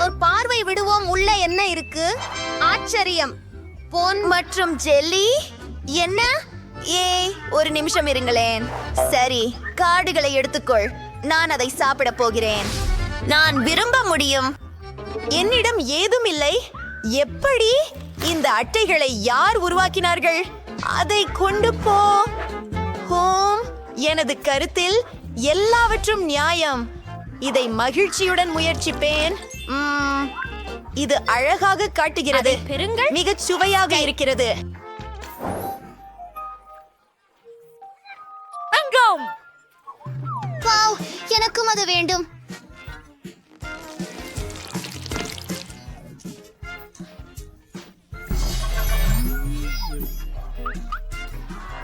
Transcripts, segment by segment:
ஒரு பார்வை விடுவோம் உள்ள என்ன இருக்கு? ஆச்சரியம். பொன் மற்றும் ஜெல்லி? என்ன? ஏய் ஒரு நிமிஷம் இருங்களேன். சரி காடுகளை எடுத்துக்கொள். நான் அதை சாப்பிட போகிறேன். நான் விரும்ப முடியும். என்னிடம் ஏதும் இல்லை. எப்படி இந்த அட்டைகளை யார் உருவாக்கினார்கள்? அதை கொண்டு போ. ஹோம் எனது கருத்தில் எல்லாவற்றும் நியாயம். இதை மகிழ்ச்சியுடன் முயற்சிப்பேன். ம்ம், இது அழகாக காட்டுகிறது. அதை பெறுங்கள். மிகச் சுவையாக இருக்கிறது. எனக்கும் அது வேண்டும்.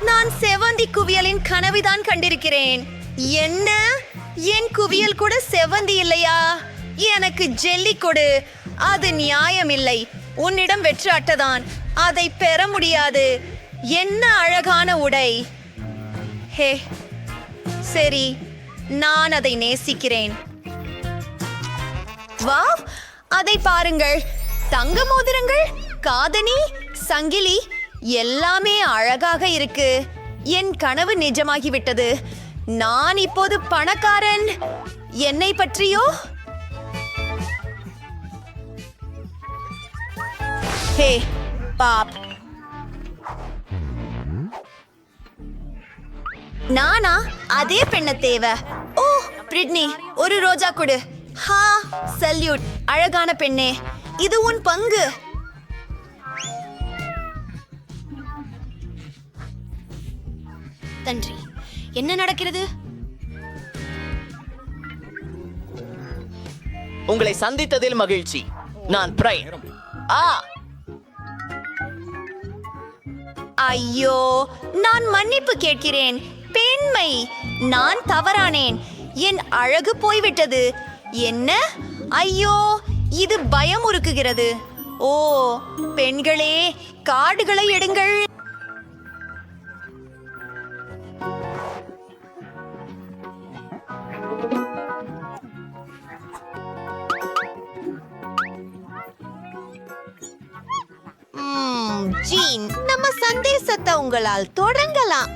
நான் செவந்தி குவியலின் கனவுதான் கண்டிருக்கிறேன். என்ன? என் குவியல் கூட செவந்தி இல்லையா? எனக்கு ஜெல்லி கொடு. அது நியாயம் இல்லை உன்னிடம் வெற்று அட்டதான். அதை பெற முடியாது. என்ன அழகான உடை. ஹே சரி நான் அதை நேசிக்கிறேன். வா அதை பாருங்கள். தங்க மோதிரங்கள் காதணி சங்கிலி எல்லாமே அழகாக இருக்கு. என் கனவு நிஜமாகிவிட்டது. நான் இப்போது பணக்காரன். என்னை பற்றியோ? Hey Bob. நானா? அதே பெண்ண தேவை. ஓ பிரிட்னி ஒரு ரோஜா கொடு. ஹா சல்யூட் அழகான பெண்ணே. இது உன் பங்கு. நன்றி. என்ன நடக்கிறது? உங்களை சந்தித்ததில் மகிழ்ச்சி. நான் பிரைன். ஆ. ஐயோ நான் மன்னிப்பு கேட்கிறேன். பெண்மை. நான் தவறானேன். என் அழகு போய்விட்டது. என்ன? ஐயோ இது பயமுறுக்குகிறது ஓ பெண்களே காடுகளை எடுங்கள். ஜீன் நம்ம சந்தேசத்தை உங்களால் தொடங்கலாம்.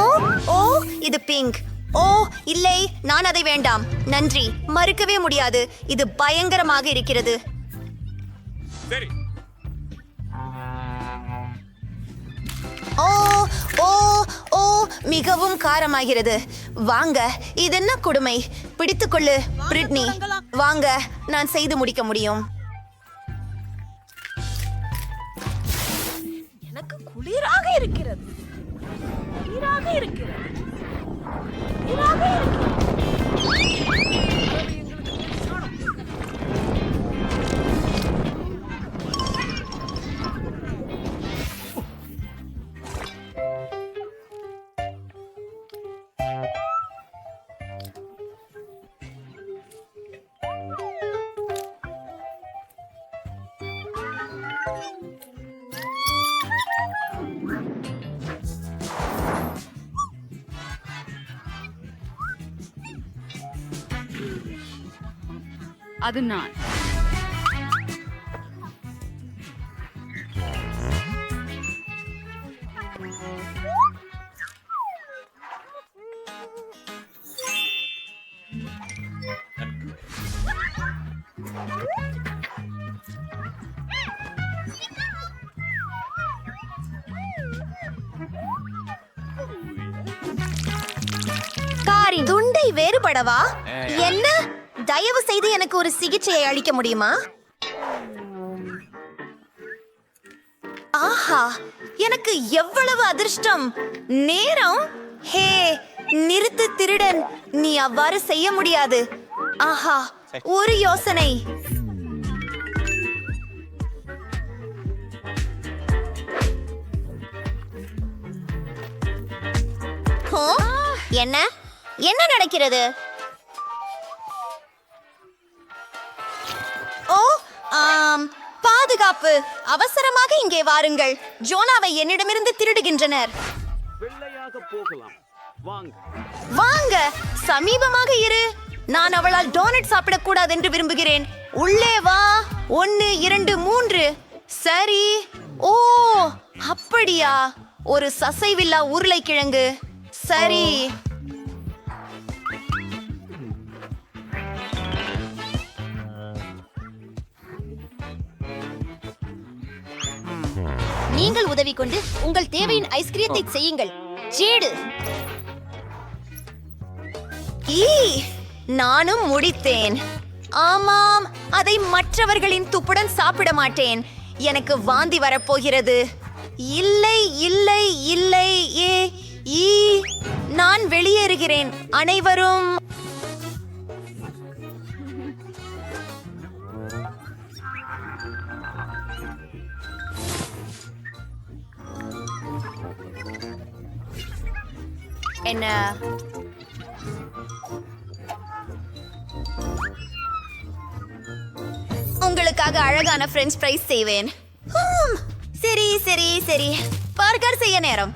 ஓ ஓ இது பிங்க். ஓ இல்லை நான் அதை வேண்டாம். நன்றி மறுக்கவே முடியாது. இது பயங்கரமாக இருக்கிறது. ஓ ஓ ஓ மிகவும் காரமாகிறது. வாங்க இது என்ன கொடுமை? பிடித்துக்கொள்ளு பிரிட்னி. வாங்க நான் செய்து முடிக்க முடியும். அது நான். காரி துண்டை வேறுபடவா? தயவு செய்து எனக்கு ஒரு சிகிச்சையை அளிக்க முடியுமா? ஆஹா எனக்கு எவ்வளவு அதிர்ஷ்டம். நேரம்? ஹே நிறுத்து திருடன். நீ அவ்வாறு செய்ய முடியாது. ஆஹா ஒரு யோசனை. என்ன? என்ன நடக்கிறது? பாதுகாப்பு அவசரமாக இங்கே வாருங்கள். ஜோனாவை என்னிடமிருந்து திருடுகின்றனர். வெள்ளையாக போகலாம். வாங்க. வாங்க சமீபமாக இரு. நான் அவளால் டோனட் சாப்பிடக்கூடாது என்று விரும்புகிறேன். உள்ளே வா. ஒன்னு இரண்டு மூன்று. சரி. ஓ அப்படியா. ஒரு சசைவில்லா உருளைக்கிழங்கு. சரி. நீங்கள் உதவி கொண்டு உங்கள் தேவையின் ஐஸ்கிரீத்தை செய்யுங்கள். சேடு நானும் முடித்தேன். ஆமாம் அதை மற்றவர்களின் துப்புடன் சாப்பிட மாட்டேன். எனக்கு வாந்தி வரப்போகிறது. இல்லை இல்லை இல்லை ஏ ஈ. நான் வெளியேறுகிறேன். அனைவரும் என்ன? உங்களுக்காக அழகான ஃப்ரெஞ்ச் ஃப்ரைஸ் செய்வேன். சரி சரி சரி. பர்கர் செய்ய நேரம்.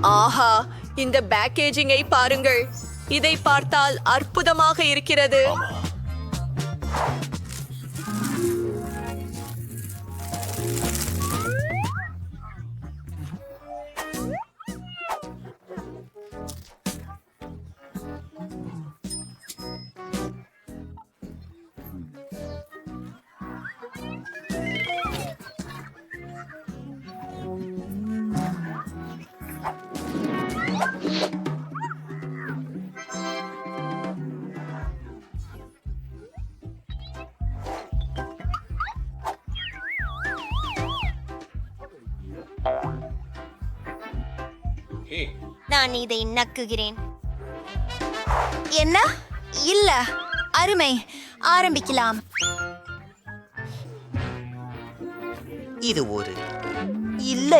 ஆஹா இந்த பேக்கேஜிங்கை பாருங்கள். இதை பார்த்தால் அற்புதமாக இருக்கிறது. நான் இதை நக்குகிறேன். என்ன? இல்ல. அருமை. ஆரம்பிக்கலாம். இது ஒரு இல்லை.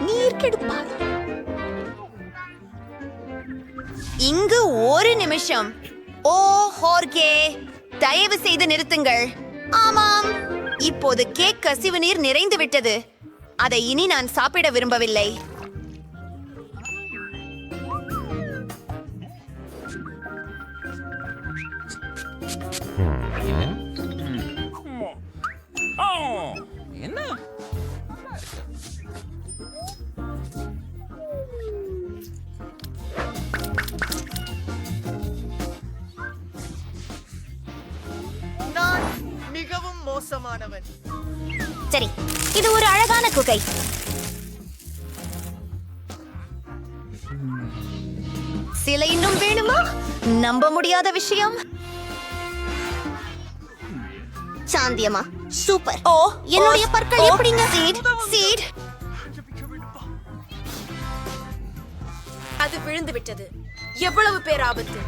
நீர் கெடுப்பார் இங்கு ஒரு நிமிஷம். ஓ ஹோர்கே. தயவு செய்து நிறுத்துங்கள். ஆமாம். இப்போது கேக் கசிவு நீர் நிறைந்து விட்டது. அதை இனி நான் சாப்பிட விரும்பவில்லை. நான் மிகவும் மோசமானவன். சரி இது ஒரு அழகான குகை. சில இன்னும் வேணுமா? நம்ப முடியாத விஷயம். சாந்தியமா சூப்பர். ஓ என்னுடைய பற்கள் எப்படிங்க? சீட் சீட். அது விழுந்து விட்டது எவ்வளவு பேர் ஆபத்து?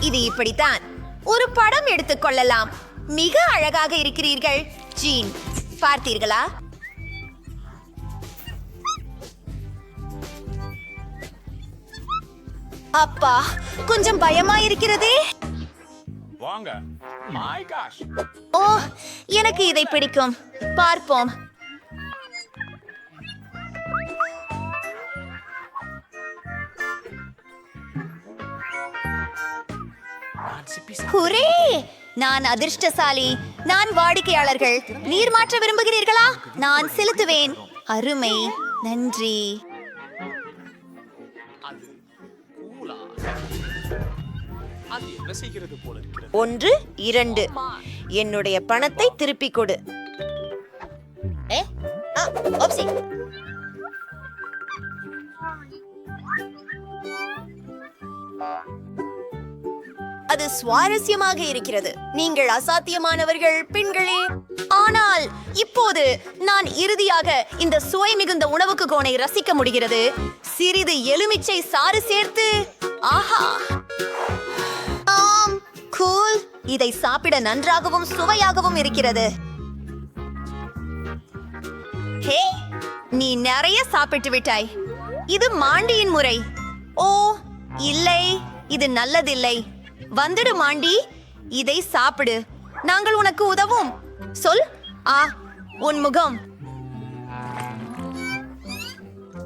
இது இப்படித்தான். ஒரு படம் எடுத்துக் கொள்ளலாம். மிக அழகாக இருக்கிறீர்கள் ஜீன். பார்த்தீர்களா? அப்பா கொஞ்சம் பயமா இருக்கிறதே வாங்க. மை காஷ் ஓ எனக்கு இதை பிடிக்கும். பார்ப்போம். ஹுரே! நான் அதிர்ஷ்டசாலி. நான் வாடிக்கையாளர்கள். நீர் மாற்ற விரும்புகிறீர்களா? நான் செலுத்துவேன். அருமை. நன்றி. அது என்ன செய்கிறது போல இருக்கிறது? ஒன்று இரண்டு. என்னுடைய பணத்தை திருப்பிக் கொடு. ஏ ஆ ஓப்சி. அது சுவாரஸ்யமாக இருக்கிறது. நீங்கள் அசாத்தியமானவர்கள் பெண்களே. ஆனால் இப்போது நான் இறுதியாக இந்த சுவை மிகுந்த உணவுக்கு கோணை ரசிக்க முடிகிறது. சிறிது எலுமிச்சை சாறு சேர்த்து ஆஹா. கூல் இதை சாப்பிட நன்றாகவும் சுவையாகவும் இருக்கிறது. ஹே நீ நிறைய சாப்பிட்டு விட்டாய். இது மாண்டியின் முறை. ஓ இல்லை இது நல்லதில்லை. வந்துடு மாண்டி இதை சாப்பிடு. நாங்கள் உனக்கு உதவும். சொல் ஆ உன் முகம்.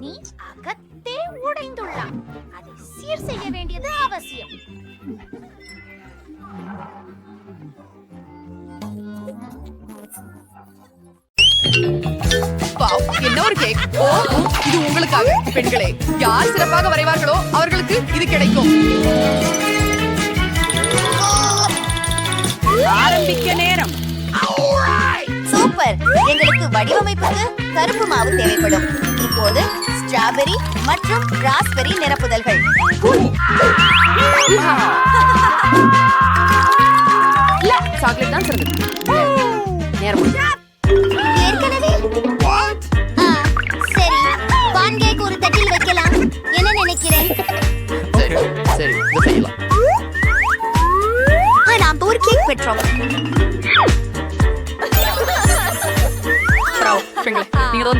நீ அகத்தே உடைந்துள்ளாய். அதை சீர் செய்ய வேண்டியது அவசியம். என்ன ஒரு கேக்? ஓ இது உங்களுக்காக பெண்களே. யார் சிறப்பாக வரைவார்களோ அவர்களுக்கு இது கிடைக்கும். ஆரம்பிக்க நேரம். சூப்பர். எங்களுக்கு வடிவமைப்புக்கு கருப்பு மாவு தேவைப்படும். இப்போது ஸ்ட்ராபெரி மற்றும் ராஸ்பெரி நிரப்புதல்கள்.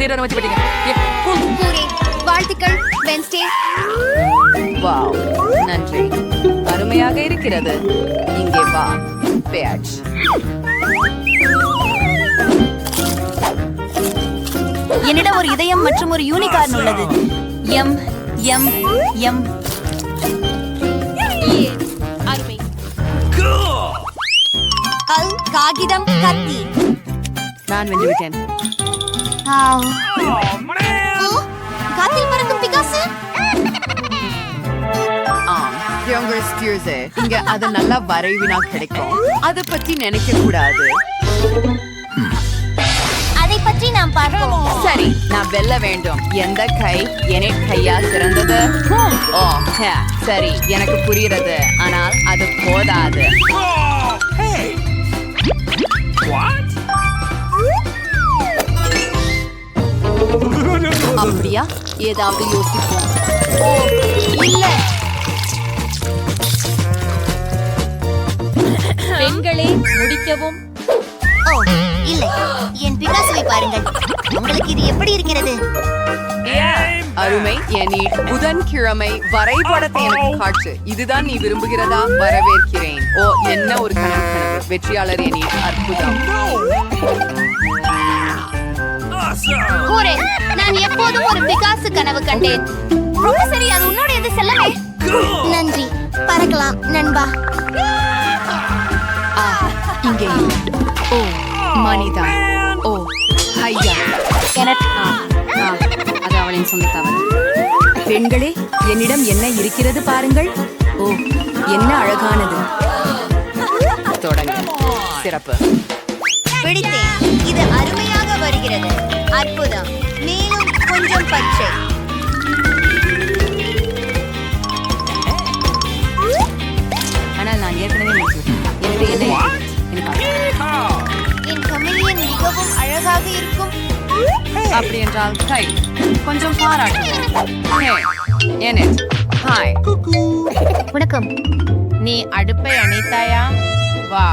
தீரனை வச்சு. பூரே வாழ்த்துக்கள் வென்ஸ்டே வாவ் நன்றி. அருமையாக இருக்கிறது. இங்கே வா பேட்ச் என்னிடம் ஒரு இதயம் மற்றும் ஒரு யூனிகார்ன் உள்ளது. எம் எம் எம். கல் காகிதம் கத்தி. நான் வென்று காத்தில் பறக்கும் பிகாசு யங்கர் ஸ்டியர்ஸே இங்க அது நல்லா வரைவினா கிடைக்கும். அதை பத்தி நினைக்க கூடாது அதை பற்றி நாம் பார்ப்போம். சரி நான் வெல்ல வேண்டும். எந்த கை என கையா சிறந்தது? ஓ சரி எனக்கு புரிகிறது. ஆனால் அது போதாது. அப்படியா? ஏதாவது யோசிப்போம். ஓ இல்ல. பெண்களே முடிக்கவும். ஓ இல்லை. என் பிகாசுவை பாருங்கள். உங்களுக்கு இது எப்படி இருக்கிறது? அருமை. எனி புதன்கிழமை வரைபடத்தை எனக்கு காட்டு. இதுதான் நீ விரும்புகிறதா? வரவேற்கிறேன். ஓ என்ன ஒரு கனவு வெற்றியாளர் எனி அற்புதம். கூரே நான் எப்போதும் ஒரு பிகாசு கனவு கண்டேன். ரொம்ப சரி அது உன்னோடையது செல்லமே. நன்றி. பறக்கலாம் நண்பா. ஆ இங்கே. ஓ மனிதா ஓ ஐயா ஆ, அது அவளின் சொந்த தவறு. பெண்களே என்னிடம் என்ன இருக்கிறது பாருங்கள். ஓ என்ன அழகானது. தொடங்க. சிறப்பு. பிடித்தேன். இது வருகிறது அற்புதம். மேலும் கொஞ்சம் பச்சை. ஆனால் நான் ஏற்கனவே என் கமிலியன் மிகவும் அழகாக இருக்கும். அப்படி என்றால் கை கொஞ்சம் பாராட்டுவோம் என்ன ஹாய் வணக்கம். நீ அடுப்பை அணைத்தாயா? வா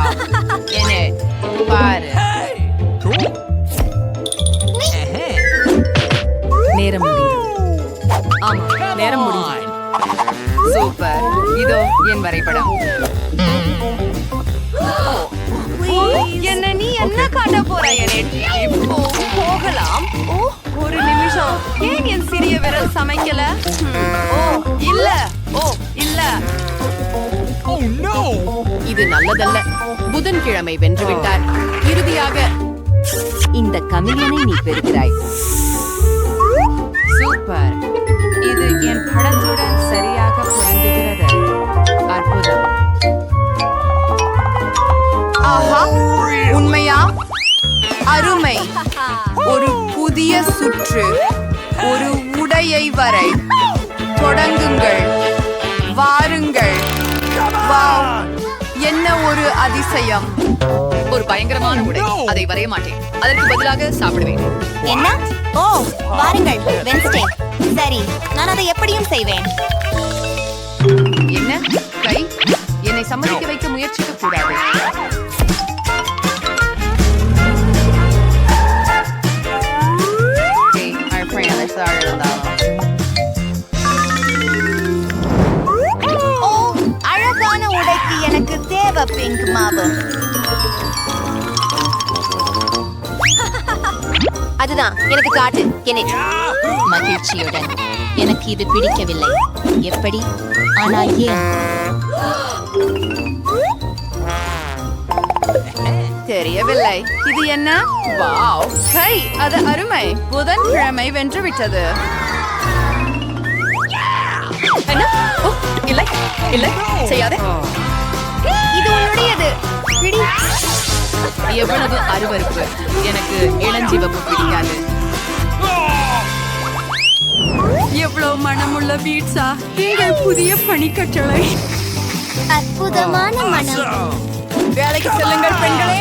என்ன பாரு. நேரம் ஆமா நேரம் முடிந்தது. சூப்பர் இதோ என் வரைபடம். என்ன நீ என்ன காட்ட போறாய் இப்போ போகலாம். ஓ ஒரு நிமிஷம். ஏன் என் சிறிய விரல் சமைக்கல? ஓ இல்ல. ஓ இல்ல. இது நல்லதல்ல. புதன்கிழமை வென்றுவிட்டார் இறுதியாக இந்த கமிலியனை நீ பெறுகிறாய். சூப்பர் இது என் படத்துடன் சரியாக பொருந்துகிறது. அற்புதம். ஆஹா உண்மையா? அருமை. ஒரு புதிய சுற்று ஒரு உடையை வரை. தொடங்குங்கள். வாருங்கள். என்ன ஒரு அதிசயம். ஒரு பயங்கரமான உடை. அதை வரைய மாட்டேன். அதற்கு பதிலாக சாப்பிடுவேன். என்ன? ஓ வாருங்கள் வென்ஸ்டே சரி நான் அதை எப்படியும் செய்வேன். என்ன? கை? என்னை சம்மதிக்க வைக்க முயற்சிக்க கூடாது ஓ அழகான உடைக்கு எனக்கு தேவை பிங்க் மாவு. இதுதான் எனக்கு காட்டு என்னை மகிழ்ச்சியுடன். எனக்கு இது பிடிக்கவில்லை. எப்படி? ஆனால் ஏன்? தெரியவில்லை. இது என்ன? வாவ். கை அது அருமை. புதன்கிழமை வென்று விட்டது. என்ன? இல்லை இல்லை. செய்யாதே. இது உன்னுடைய எவ்வளவு அருவருப்பு? எனக்கு இளஞ்சிவப்பு பிடிக்காது. எவ்வளவு மனமுள்ள பீட்சா? எங்கள் புதிய பணிக்கட்டளை அற்புதமான மனம். வேலைக்கு செல்லுங்கள் பெண்களே.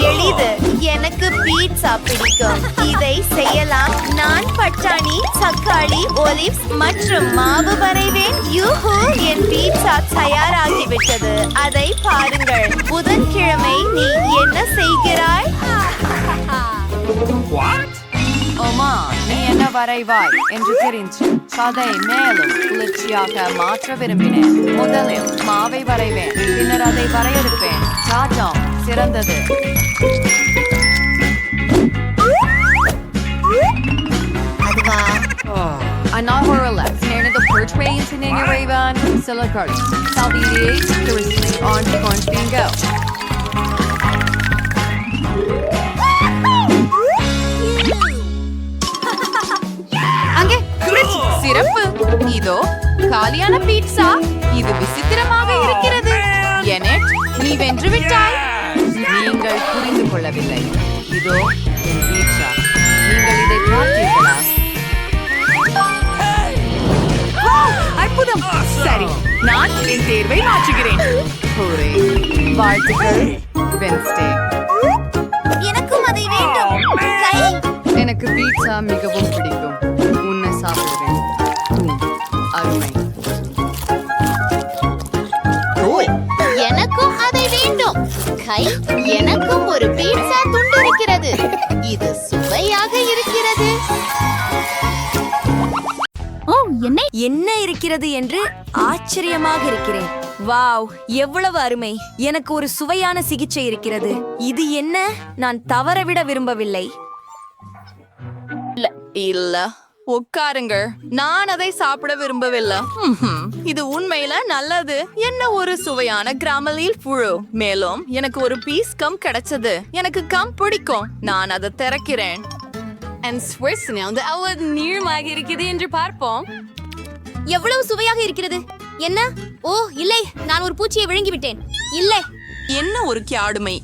எளிது. எனக்கு பீட்சா பிடிக்கும். இதை செய்யலாம். நான் பட்டாணி தக்காளி ஒலிவ்ஸ் மற்றும் மாவு வரைவேன். யூஹூ என் பீட்சா தயாராகிவிட்டது. அதை பாருங்கள். புதன்கிழமை நீ என்ன செய்கிறாய்? ஓமா நீ என்ன வரைவாய் என்று தெரிஞ்சு கதை மேலும் குளிர்ச்சியாக மாற்ற விரும்பினேன். முதலில் மாவை வரைவேன். பின்னர் அதை வரையறுப்பேன். சாஜம் சிறந்தது அதுவா Anahorala, நேரது portrays in any raven, silicon, salviate, touristy on corn bingo. அங்கே fridge, சிறப்பு இதோ காலியான பீட்சா இது விசித்திரமாக இருக்கிறது எனட் நீ வென்று விட்டாய் நீங்கள் புரிந்து கொள்ளவில்லை. இதோ என் பீட்சா நீங்கள் இதை பார்த்தீர்களா? அற்புதம். சரி நான் என் தேர்வை மாற்றுகிறேன். வாழ்த்துக்கள் வென்ஸ்டே எனக்கும் அதை வேண்டும். எனக்கு பீட்சா மிகவும் பிடிக்கும். உன்னை சாப்பிடுவேன். அருமை. வேண்டும் கை எனக்கும் ஒரு பீட்சா துண்டு இருக்கிறது இது சுவையாக இருக்கிறது. ஓ என்னை? என்ன இருக்கிறது என்று ஆச்சரியமாக இருக்கிறேன். வாவ் எவ்வளவு அருமை. எனக்கு ஒரு சுவையான சிகிச்சை இருக்கிறது. இது என்ன? நான் தவறவிட விரும்பவில்லை. இல்ல. உட்காருங்கள் நான் அதை சாப்பிட விரும்பவில்லை. இது உண்மையில நல்லது. என்ன ஒரு சுவையான கிராமலில் புழு. மேலும் எனக்கு ஒரு பீஸ் கம் கிடைச்சது. எனக்கு கம் பிடிக்கும். நான் அதை திறக்கிறேன். And Swiss now, the அவ்வளவு நீளமாக இருக்குது என்று பார்ப்போம். எவ்வளவு சுவையாக இருக்கிறது? என்ன? ஓ இல்லை. நான் ஒரு பூச்சியை விழுங்கி விட்டேன் இல்லை. என்ன ஒரு கியாடுமை?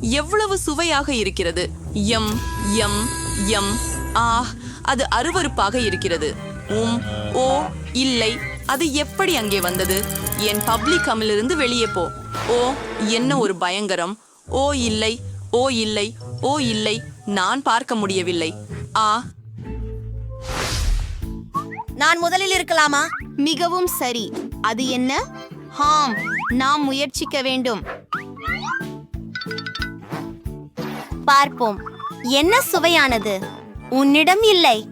எவ்வளவு சுவையாக இருக்கிறது? எம் எம் எம். ஆ அது அருவருப்பாக இருக்கிறது. உம் ஓ இல்லை அது எப்படி அங்கே வந்தது? என் பப்ளிக் அமிலிருந்து வெளியே போ. ஓ என்ன ஒரு பயங்கரம். ஓ இல்லை ஓ இல்லை ஓ இல்லை நான் பார்க்க முடியவில்லை. ஆ. நான் முதலில் இருக்கலாமா? மிகவும் சரி. அது என்ன? ஹாம் நாம் முயற்சிக்க வேண்டும். பார்ப்போம். என்ன சுவையானது? உன்னிடம் இல்லை.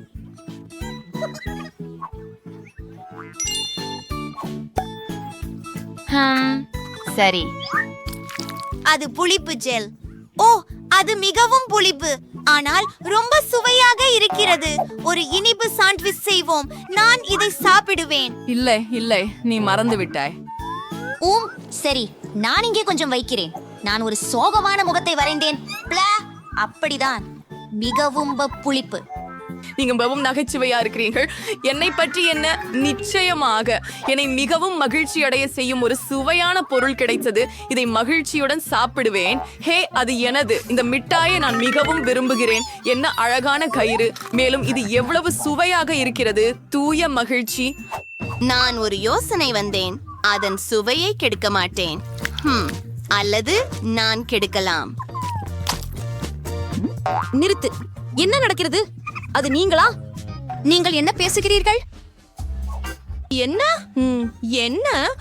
சரி. அது புளிப்பு ஜெல். ஓ அது மிகவும் புளிப்பு. ஆனால் ரொம்ப சுவையாக இருக்கிறது. ஒரு இனிப்பு சாண்ட்விச் செய்வோம். நான் இதை சாப்பிடுவேன். இல்லை இல்லை. நீ மறந்து விட்டாய். ஊம் சரி. நான் இங்கே கொஞ்சம் வைக்கிறேன். நான் ஒரு சோகமான முகத்தை வரைந்தேன். ப்ளா அப்படிதான். மிகவும் புளிப்பு. நீங்க மிகவும் நகைச்சுவையா இருக்கிறீர்கள். என்னை பற்றி என்ன? நிச்சயமாக என்னை மிகவும் மகிழ்ச்சி அடைய செய்யும் ஒரு சுவையான பொருள் கிடைத்தது. இதை மகிழ்ச்சியுடன் சாப்பிடுவேன். ஹே அது எனது. இந்த மிட்டாயை நான் மிகவும் விரும்புகிறேன். என்ன அழகான கயிறு. மேலும் இது எவ்வளவு சுவையாக இருக்கிறது. தூய மகிழ்ச்சி. நான் ஒரு யோசனை வந்தேன். அதன் சுவையை கெடுக்க மாட்டேன். அல்லது நான் கெடுக்கலாம். நிறுத்து. என்ன நடக்கிறது? அது நீங்களா? நீங்கள் என்ன பேசுகிறீர்கள்? என்ன? ம், என்ன?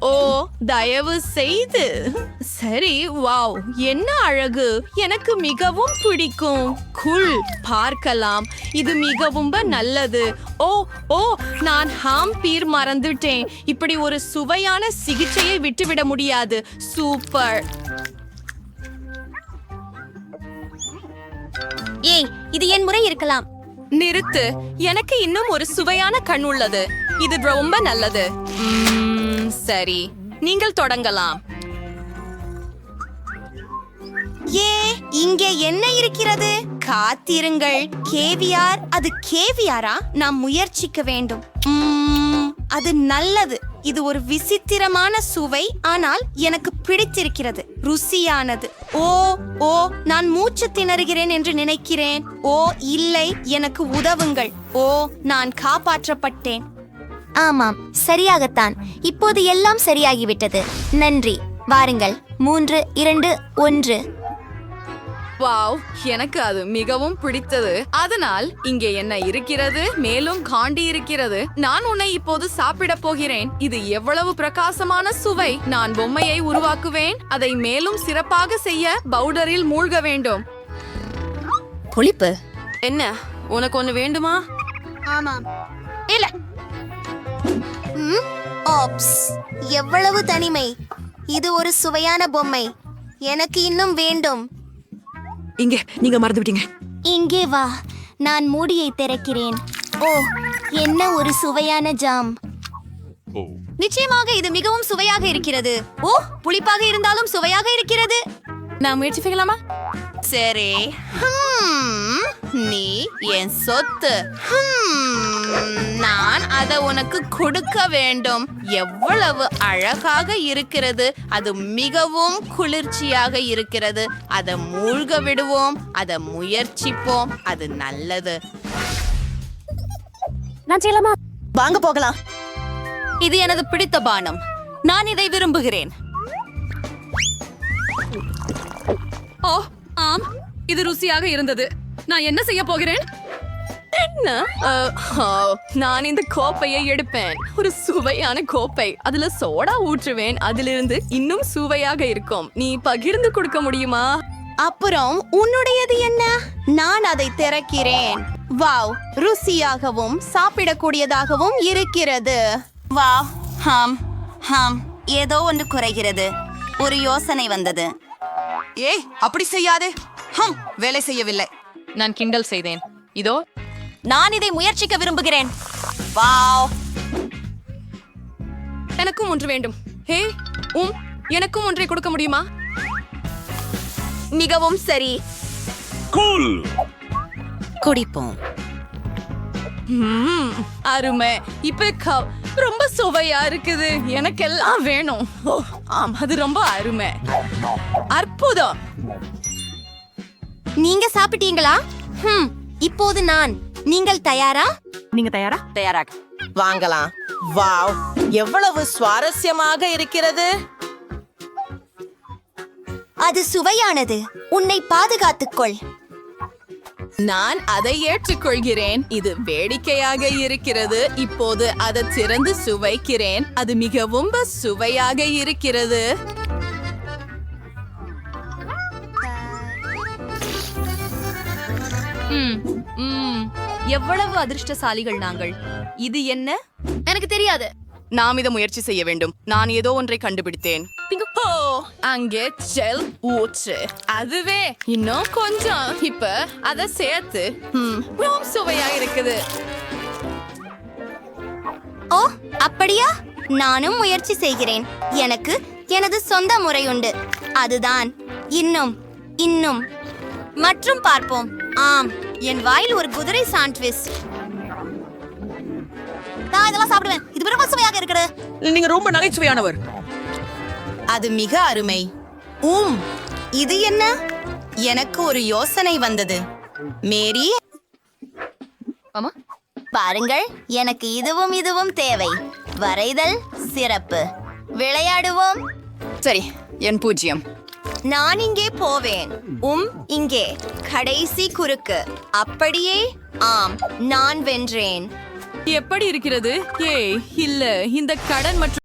ஓ தயவு செய்து. சரி வாவ் என்ன அழகு. எனக்கு மிகவும் பிடிக்கும். குள் பார்க்கலாம். இது மிகவும் நல்லது. ஓ ஓ நான் ஹாம் பீர் மறந்துட்டேன். இப்படி ஒரு சுவையான சிகிச்சையை விட்டுவிட முடியாது. சூப்பர். ஏய் இது என் முறை இருக்கலாம். நிறுத்து. எனக்கு இன்னும் ஒரு சுவையான கண் உள்ளது. இது ரொம்ப நல்லது. சரி. நீங்கள் தொடங்கலாம். ஏ இங்கே என்ன இருக்கிறது? காத்திருங்கள். கேவியார் அது கேவியாரா? நாம் முயற்சிக்க வேண்டும். அது நல்லது. இது ஒரு விசித்திரமான சுவை ஆனால் எனக்கு பிடித்திருக்கிறது. ருசியானது. ஓ ஓ நான் மூச்சு திணறுகிறேன் என்று நினைக்கிறேன். ஓ இல்லை எனக்கு உதவுங்கள். ஓ நான் காப்பாற்றப்பட்டேன். ஆமாம் சரியாகத்தான். இப்போது எல்லாம் சரியாகிவிட்டது. நன்றி. வாருங்கள். மூன்று இரண்டு ஒன்று. வாவ் எனக்கு அது மிகவும் பிடித்தது. அதனால் இங்கே என்ன இருக்கிறது மேலும் காண்டி இருக்கிறது. நான் உன்னை இப்போது சாப்பிட போகிறேன். இது எவ்வளவு பிரகாசமான சுவை. நான் பொம்மையை உருவாக்குவேன். அதை மேலும் சிறப்பாக செய்ய பவுடரில் மூழ்க வேண்டும். புளிப்பு. என்ன? உனக்கு ஒண்ணு வேண்டுமா? ஆமாம் இல்ல. ஆப்ஸ் எவ்வளவு தனிமை. இது ஒரு சுவையான பொம்மை. எனக்கு இன்னும் வேண்டும். இங்கே நீங்க மறந்து விட்டீங்க இங்கே வா நான் மூடியை திறக்கிறேன். ஓ என்ன ஒரு சுவையான ஜாம். நிச்சயமாக இது மிகவும் சுவையாக இருக்கிறது. ஓ புளிப்பாக இருந்தாலும் சுவையாக இருக்கிறது. நான் முயற்சி செய்யலாமா? சரி. ஹம், நீ என் சொத்து. ஹம், நான் அதை உனக்கு கொடுக்க வேண்டும். எவ்வளவு அழகாக இருக்கிறது. அது மிகவும் குளிர்ச்சியாக இருக்கிறது. அதை மூழ்க விடுவோம். அதை முயற்சிப்போம். அது நல்லது. வாங்க போகலாம். இது எனது பிடித்த பானம். நான் இதை விரும்புகிறேன். ஓ ஆம் இது ருசியாக இருந்தது. நான் என்ன செய்ய போகிறேன்? என்ன? நான் இந்த கோப்பையை எடுப்பேன். ஒரு சுவையான கோப்பை. அதுல சோடா ஊற்றுவேன். அதிலிருந்து இன்னும் சுவையாக இருக்கும். நீ பகிர்ந்து கொடுக்க முடியுமா? அப்புறம் உன்னுடையது என்ன? நான் அதை திறக்கிறேன். வாவ் ருசியாகவும் சாப்பிடக்கூடியதாகவும் இருக்கிறது. வாவ் ஹாம் ஹாம் ஏதோ ஒன்று குறைகிறது. ஒரு யோசனை வந்தது. ஏய் அப்படி செய்யாதே. ஹம் வேலை செய்யவில்லை. நான் கிண்டல் செய்தேன். இதோ. நான் இதை முயற்சிக்க விரும்புகிறேன். வாவ். எனக்கும் ஒன்று வேண்டும். ஹே உம் எனக்கும் ஒன்றை கொடுக்க முடியுமா? மிகவும் சரி. குடிப்போம். ம்ம், அருமை. இப்ப க- ரொம்ப சுவையா இருக்குது. எனக்கெல்லாம் வேணும். ஓ, ஆம் அது ரொம்ப அருமை. அற்புதம். நீங்க சாப்பிட்டீங்களா? ஹம் இப்போது நான். நீங்கள் தயாரா? தயாராக வாங்கலாம். வாவ் எவ்வளவு சுவாரஸ்யமாக இருக்கிறது. அது சுவையானது. உன்னை பாதுகாத்துக்கொள் நான் அதை ஏற்றுக்கொள்கிறேன். இது வேடிக்கையாக இருக்கிறது. இப்போது அதை திறந்து சுவைக்கிறேன். அது மிகவும் சுவையாக இருக்கிறது. எவ்வளவு அதிர்ஷ்டசாலிகள் நாங்கள். இது என்ன? எனக்கு தெரியாது. நாம் இதை முயற்சி செய்ய வேண்டும். நான் ஏதோ ஒன்றை கண்டுபிடித்தேன். ஓ அங்கே ஜெல் ஊற்று அதுவே இன்னும் கொஞ்சம் இப்ப அத சேர்த்து ரொம்ப சுவையா இருக்குது ஓ அப்படியா நானும் முயற்சி செய்கிறேன் எனக்கு எனது சொந்த முறை உண்டு அதுதான் இன்னும் இன்னும் மற்றும் பார்ப்போம் ஆம் என் வாயில் ஒரு குதிரை சாண்ட்விச் நான் இதெல்லாம் சாப்பிடுவேன் இது ரொம்ப சுவையாக இருக்கிறது நீங்க ரொம்ப நகைச்சுவையானவர் அது மிக அருமை. உம் இது என்ன? எனக்கு ஒரு யோசனை வந்தது. மேரி? பாருங்கள் எனக்கு இதுவும் இதுவும் தேவை. வரைதல் சிறப்பு. விளையாடுவோம். சரி என் பூஜ்ஜியம் நான் இங்கே போவேன். உம் இங்கே. கடைசி குறுக்கு. அப்படியே ஆம் நான் வென்றேன். எப்படி இருக்கிறது? ஏய் இல்ல. இந்த கடன் மற்றும்